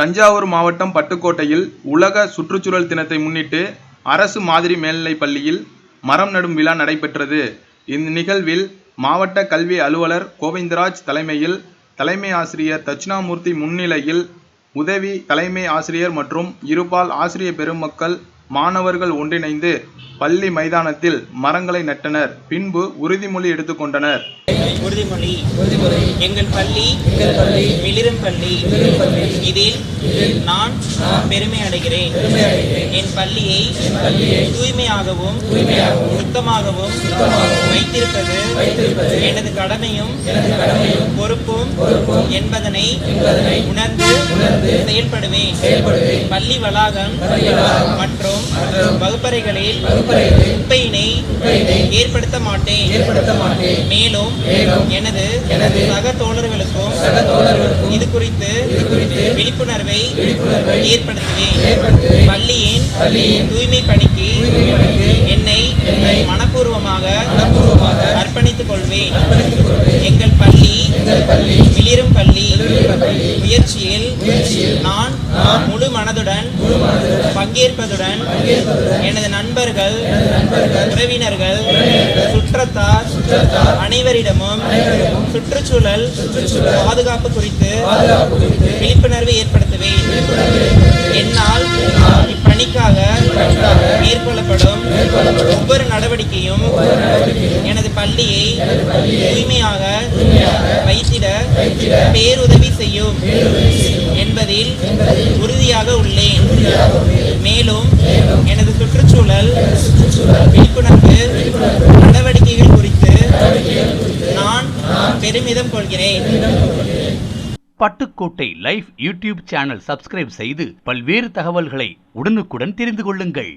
தஞ்சாவூர் மாவட்டம் பட்டுக்கோட்டையில் உலக சுற்றுச்சூழல் தினத்தை முன்னிட்டு அரசு மாதிரி மேல்நிலைப் பள்ளியில் மரம் நடும் விழா நடைபெற்றது. இந்நிகழ்வில் மாவட்ட கல்வி அலுவலர் கோவிந்தராஜ் தலைமையில் தலைமை ஆசிரியர் தட்சிணாமூர்த்தி முன்னிலையில் உதவி தலைமை ஆசிரியர் மற்றும் இருபால் ஆசிரிய பெருமக்கள் மாணவர்கள் ஒன்றிணைந்து பள்ளி மைதானத்தில் மரங்களை நட்டனர். பின்பு உறுதிமொழி எடுத்துக்கொண்டனர் உறுதிமொழி. எங்கள் பள்ளி மிளிரும் பள்ளி. இதில் நான் பெருமை அடைகிறேன். என் பள்ளியை தூய்மையாகவும் சுத்தமாகவும் வைத்திருப்பது எனது கடமையும் பொறுப்பும் என்பதனை உணர்ந்து செயல்படுவேன். பள்ளி வளாகம் மற்றும் வகுப்பறைகளில் குப்பையினை ஏற்படுத்த மாட்டேன். மேலும் எனது சக தோழர்களுக்கும் இது குறித்து விழிப்புணர்வை ஏற்படுத்துவேன். பள்ளியின் தூய்மை பணிக்கு என்னை மனப்பூர்வமாக அர்ப்பணித்துக் கொள்வேன். எங்கள் பள்ளி மிளிரும் பள்ளி முயற்சியில் நான் முழு மனதுடன் பங்கேற்பதுடன் எனது நண்பர்கள் உறவினர்கள் சுற்றத்தார் அனைவரிடமும் சுற்றுச்சூழல் பாதுகாப்பு குறித்து விழிப்புணர்வு ஏற்படுத்துவேன். என்னால் இப்பணிக்காக மேற்கொள்ளப்படும் ஒவ்வொரு நடவடிக்கையும் எனது பள்ளியை தூய்மையாக வைத்திட பேருதவி செய்யும். என்பதில் உறுதியாக உள்ளேன். மேலும் எனது சுற்றுச்சூழல் விழிப்புணர்வு நடவடிக்கைகள் குறித்து நான் பெருமிதம் கொள்கிறேன். Pattukkottai live YouTube channel subscribe செய்து பல்வேறு தகவல்களை உடனுக்குடன் தெரிந்து கொள்ளுங்கள்.